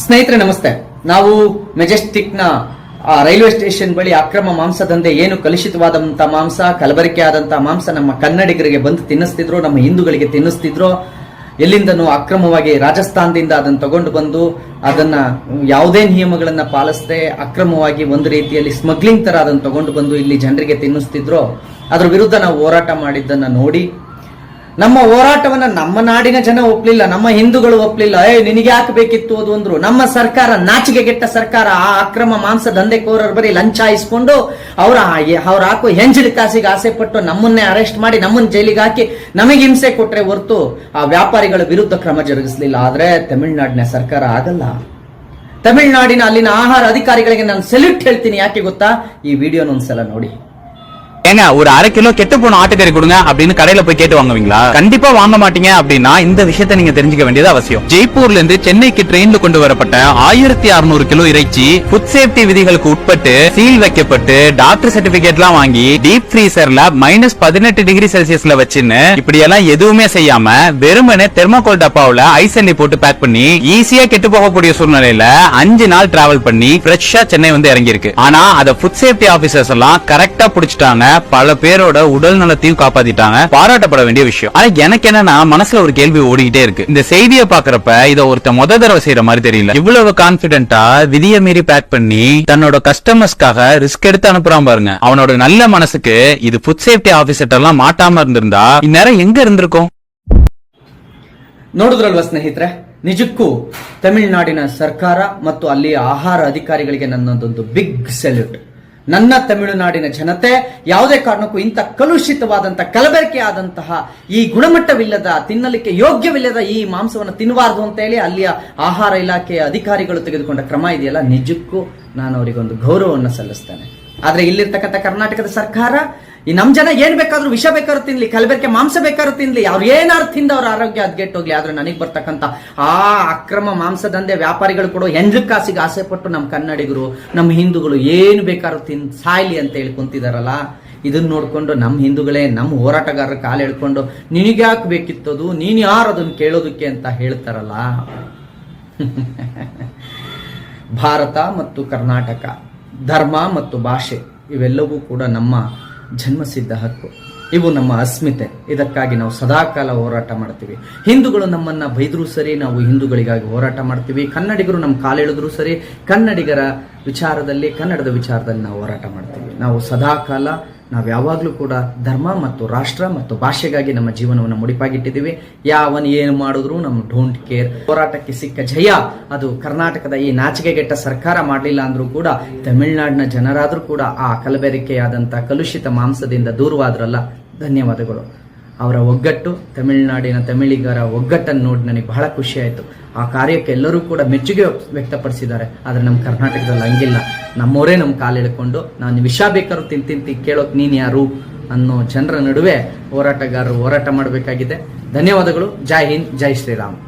ಸ್ನೇಹಿತರೆ, ನಮಸ್ತೆ. ನಾವು ಮೆಜೆಸ್ಟಿಕ್ನ ರೈಲ್ವೆ ಸ್ಟೇಷನ್ ಬಳಿ ಅಕ್ರಮ ಮಾಂಸದಂತೆ ಏನು ಕಲುಷಿತವಾದಂಥ ಮಾಂಸ ಕಲಬರಿಕೆ ಆದಂಥ ಮಾಂಸ ನಮ್ಮ ಕನ್ನಡಿಗರಿಗೆ ಬಂದು ತಿನ್ನಿಸ್ತಿದ್ರು, ನಮ್ಮ ಹಿಂದೂಗಳಿಗೆ ತಿನ್ನಿಸ್ತಿದ್ರು. ಎಲ್ಲಿಂದನೂ ಅಕ್ರಮವಾಗಿ ರಾಜಸ್ಥಾನದಿಂದ ಅದನ್ನು ತಗೊಂಡು ಬಂದು ಅದನ್ನ ಯಾವುದೇ ನಿಯಮಗಳನ್ನು ಪಾಲಿಸದೆ ಅಕ್ರಮವಾಗಿ ಒಂದು ರೀತಿಯಲ್ಲಿ ಸ್ಮಗ್ಲಿಂಗ್ ತರ ಅದನ್ನು ತಗೊಂಡು ಬಂದು ಇಲ್ಲಿ ಜನರಿಗೆ ತಿನ್ನಿಸ್ತಿದ್ರು. ಅದ್ರ ವಿರುದ್ಧ ನಾವು ಹೋರಾಟ ಮಾಡಿದ್ದನ್ನು ನೋಡಿ ನಮ್ಮ ಹೋರಾಟವನ್ನ ನಮ್ಮ ನಾಡಿನ ಜನ ಒಪ್ಲಿಲ್ಲ, ನಮ್ಮ ಹಿಂದೂಗಳು ಒಪ್ಲಿಲ್ಲ. ಏ ನಿನಗೆ ಯಾಕೆ ಬೇಕಿತ್ತು ಅದು ಅಂದ್ರು. ನಮ್ಮ ಸರ್ಕಾರ ನಾಚಿಕೆಗೆಟ್ಟ ಸರ್ಕಾರ, ಆ ಅಕ್ರಮ ಮಾಂಸ ದಂಧೆಕೋರರು ಬರೀ ಲಂಚ ಇಸ್ಕೊಂಡು ಅವರ ಅವ್ರ ಹಾಕೋ ಹೆಂಜಿನ ಕಾಸಿಗೆ ಆಸೆ ಪಟ್ಟು ನಮ್ಮನ್ನೇ ಅರೆಸ್ಟ್ ಮಾಡಿ ನಮ್ಮನ್ನ ಜೈಲಿಗೆ ಹಾಕಿ ನಮಗೆ ಹಿಂಸೆ ಕೊಟ್ರೆ ಹೊರತು ಆ ವ್ಯಾಪಾರಿಗಳ ವಿರುದ್ಧ ಕ್ರಮ ಜರುಗಿಸಲಿಲ್ಲ. ಆದ್ರೆ ತಮಿಳುನಾಡಿನ ಸರ್ಕಾರ ಆಗಲ್ಲ. ತಮಿಳುನಾಡಿನ ಅಲ್ಲಿನ ಆಹಾರ ಅಧಿಕಾರಿಗಳಿಗೆ ನಾನು ಸೆಲ್ಯೂಟ್ ಹೇಳ್ತೀನಿ. ಯಾಕೆ ಗೊತ್ತಾ? ಈ ವಿಡಿಯೋನ ಒಂದ್ಸಲ ನೋಡಿ. ஏங்க ஒரு அரை கிலோ கெட்டு போன ஆட்டுக்கறி கொடுங்க அப்படின்னு கடையில போய் கேட்டு வாங்குவீங்களா? கண்டிப்பா வாங்க மாட்டீங்க அப்படின்னா இந்த விஷயத்தை நீங்க தெரிஞ்சுக்க வேண்டியது அவசியம். ஜெய்ப்பூர்ல இருந்து சென்னைக்கு ட்ரெயின்ல கொண்டு வரப்பட்ட ஆயிரத்தி அறுநூறு கிலோ இறைச்சி ஃபுட் சேஃப்டி விதிகளுக்கு உட்பட்டு சீல் வைக்கப்பட்டு டாக்டர் சர்டிபிகேட் எல்லாம் வாங்கி டீப் ஃப்ரீசர்ல மைனஸ் பதினெட்டு டிகிரி செல்சியஸ்ல வச்சுன்னு இப்படி எல்லாம் எதுவுமே செய்யாம வெறுமனே தெர்மோகோல் டப்பாவில ஐஸ் எண்ணெய் போட்டு பேக் பண்ணி ஈஸியா கெட்டு போகக்கூடிய சூழ்நிலையில அஞ்சு நாள் டிராவல் பண்ணி ஃப்ரெஷ்ஷா சென்னை வந்து இறங்கியிருக்கு. ஆனா அதை ஃபுட் சேஃப்டி ஆபீசர்ஸ் எல்லாம் கரெக்டா புடிச்சிட்டாங்க. பல பேரோட உடல் நலத்தையும் காப்பாத்திட்டாங்க பாராட்டப்பட வேண்டிய விஷயம் ஆனா எனக்கு என்னன்னா மனசுல ஒரு கேள்வி ஓடிக்கிட்டே இருக்கு இந்த செய்தியை பாக்குறப்ப இத ஒருத்த முத தடவை செய்யற மாதிரி தெரியல இவ்வளவு கான்பிடென்ட்டா விதிய மீறி பேக் பண்ணி தன்னோட கஸ்டமர்ஸ்க்காக ரிஸ்க் எடுத்து அனுப்புறான் பாருங்க அவனோட நல்ல மனசுக்கு இது ஃபுட் சேஃப்டி ஆபீசர் எல்லாம் மாட்டாம இருந்திருந்தா இந்நேரம் எங்க இருந்திருக்கும் ನೋಡಿದ್ರಲ್ವ ಸ್ನೇಹಿತರೆ ನಿಜಕ್ಕೂ ತಮಿಳುನಾಡಿನ ಸರ್ಕಾರ ಮತ್ತು ಅಲ್ಲಿಯ ಆಹಾರ ಅಧಿಕಾರಿಗಳಿಗೆ ನನ್ನದೊಂದು ಬಿಗ್ ಸೆಲ್ಯೂಟ್ ನನ್ನ ತಮಿಳುನಾಡಿನ ಜನತೆ ಯಾವುದೇ ಕಾರಣಕ್ಕೂ ಇಂಥ ಕಲುಷಿತವಾದಂತ ಕಲಬೆರಕೆ ಆದಂತಹ ಈ ಗುಣಮಟ್ಟವಿಲ್ಲದ, ತಿನ್ನಲಿಕ್ಕೆ ಯೋಗ್ಯವಿಲ್ಲದ ಈ ಮಾಂಸವನ್ನು ತಿನ್ನಬಾರದು ಅಂತ ಹೇಳಿ ಅಲ್ಲಿಯ ಆಹಾರ ಇಲಾಖೆಯ ಅಧಿಕಾರಿಗಳು ತೆಗೆದುಕೊಂಡ ಕ್ರಮ ಇದೆಯಲ್ಲ? ನಿಜಕ್ಕೂ ನಾನು ಅವರಿಗೊಂದು ಗೌರವವನ್ನು ಸಲ್ಲಿಸ್ತೇನೆ. ಆದರೆ ಇಲ್ಲಿರ್ತಕ್ಕಂಥ ಕರ್ನಾಟಕದ ಸರ್ಕಾರ ಈ ನಮ್ಮ ಜನ ಏನು ಬೇಕಾದ್ರೂ ವಿಷ ಬೇಕಾದ್ರೂ ತಿನ್ಲಿ, ಕಲಬೆರಕೆ ಮಾಂಸ ಬೇಕಾದ್ರೂ ತಿನ್ಲಿ, ಅವ್ರು ಏನಾದ್ರು ತಿಂದ ಅವ್ರ ಆರೋಗ್ಯ ಅದ್ಗೆಟ್ಟೋಗ್ಲಿ ಆದ್ರೆ ನನಗೆ ಬರ್ತಕ್ಕಂಥ ಆ ಅಕ್ರಮ ಮಾಂಸ ದಂಧೆ ವ್ಯಾಪಾರಿಗಳು ಕೊಡೋ ಹೆಂಡ್ರ ಕಾಸಿಗೆ ಆಸೆ ಪಟ್ಟು ನಮ್ಮ ಕನ್ನಡಿಗರು ನಮ್ಮ ಹಿಂದೂಗಳು ಏನು ಬೇಕಾದ್ರೂ ತಿನ್, ಸಾಯ್ಲಿ ಅಂತ ಹೇಳಿ ಕುಂತಿದಾರಲ್ಲ ಇದನ್ನ ನೋಡ್ಕೊಂಡು ನಮ್ಮ ಹಿಂದೂಗಳೇ ನಮ್ಮ ಹೋರಾಟಗಾರರ ಕಾಲು ಹೇಳ್ಕೊಂಡು ನಿನಗ್ಯಾಕೆ ಬೇಕಿತ್ತದು, ನೀನು ಯಾರು ಅದನ್ನ ಕೇಳೋದಕ್ಕೆ ಅಂತ ಹೇಳ್ತಾರಲ್ಲ. ಭಾರತ ಮತ್ತು ಕರ್ನಾಟಕ, ಧರ್ಮ ಮತ್ತು ಭಾಷೆ ಇವೆಲ್ಲವೂ ಕೂಡ ನಮ್ಮ ಜನ್ಮಸಿದ್ಧ ಹಕ್ಕು. ಇವು ನಮ್ಮ ಅಸ್ಮಿತೆ. ಇದಕ್ಕಾಗಿ ನಾವು ಸದಾಕಾಲ ಹೋರಾಟ ಮಾಡ್ತೀವಿ ಹಿಂದೂಗಳು ನಮ್ಮನ್ನ ಬೈದರೂ ಸರಿ, ನಾವು ಹಿಂದೂಗಳಿಗಾಗಿ ಹೋರಾಟ ಮಾಡ್ತೀವಿ ಕನ್ನಡಿಗರು ನಮ್ಮ ಕಾಲೆಳೆದ್ರು ಸರಿ, ಕನ್ನಡಿಗರ ವಿಚಾರದಲ್ಲಿ, ಕನ್ನಡದ ವಿಚಾರದಲ್ಲಿ ನಾವು ಹೋರಾಟ ಮಾಡ್ತೀವಿ ನಾವು ಸದಾಕಾಲ ನಾವು ಯಾವಾಗಲೂ ಕೂಡ ಧರ್ಮ ಮತ್ತು ರಾಷ್ಟ್ರ ಮತ್ತು ಭಾಷೆಗಾಗಿ ನಮ್ಮ ಜೀವನವನ್ನು ಮುಡಿಪಾಗಿಟ್ಟಿದ್ದೀವಿ. ಯಾವನ್ ಏನು ಮಾಡಿದ್ರು ನಮ್ಮ ಡೋಂಟ್ ಕೇರ್ ಹೋರಾಟಕ್ಕೆ ಸಿಕ್ಕ ಜಯ ಅದು ಕರ್ನಾಟಕದ ಈ ನಾಚಿಕೆಗೆಟ್ಟ ಸರ್ಕಾರ ಮಾಡಲಿಲ್ಲ ಅಂದ್ರೂ ಕೂಡ ತಮಿಳುನಾಡಿನ ಜನರಾದರೂ ಕೂಡ ಆ ಕಲಬೆರಕೆಯಾದಂಥ ಕಲುಷಿತ ಮಾಂಸದಿಂದ ದೂರವಾದ್ರಲ್ಲ. ಧನ್ಯವಾದಗಳು. ಅವರ ಒಗ್ಗಟ್ಟು, ತಮಿಳುನಾಡಿನ ತಮಿಳಿಗರ ಒಗ್ಗಟ್ಟನ್ನು ನೋಡಿ ನನಗೆ ಬಹಳ ಖುಷಿ ಆಯಿತು. ಆ ಕಾರ್ಯಕ್ಕೆ ಎಲ್ಲರೂ ಕೂಡ ಮೆಚ್ಚುಗೆ ವ್ಯಕ್ತಪಡಿಸಿದ್ದಾರೆ, ಆದರೆ ನಮ್ಮ ಕರ್ನಾಟಕದಲ್ಲಿ ಹಂಗಿಲ್ಲ. ನಮ್ಮವರೇ ನಮ್ಮ ಕಾಲು ಎಳ್ಕೊಂಡು ನಾನು ವಿಷ ಬೇಕಾದ್ರೂ ತಿಂತಿಂತಿ ಕೇಳೋಕೆ ನೀನು ಯಾರು ಅನ್ನೋ ಜನರ ನಡುವೆ ಹೋರಾಟಗಾರರು ಹೋರಾಟ ಮಾಡಬೇಕಾಗಿದೆ. ಧನ್ಯವಾದಗಳು. ಜೈ ಹಿಂದ್, ಜೈ ಶ್ರೀರಾಮ್.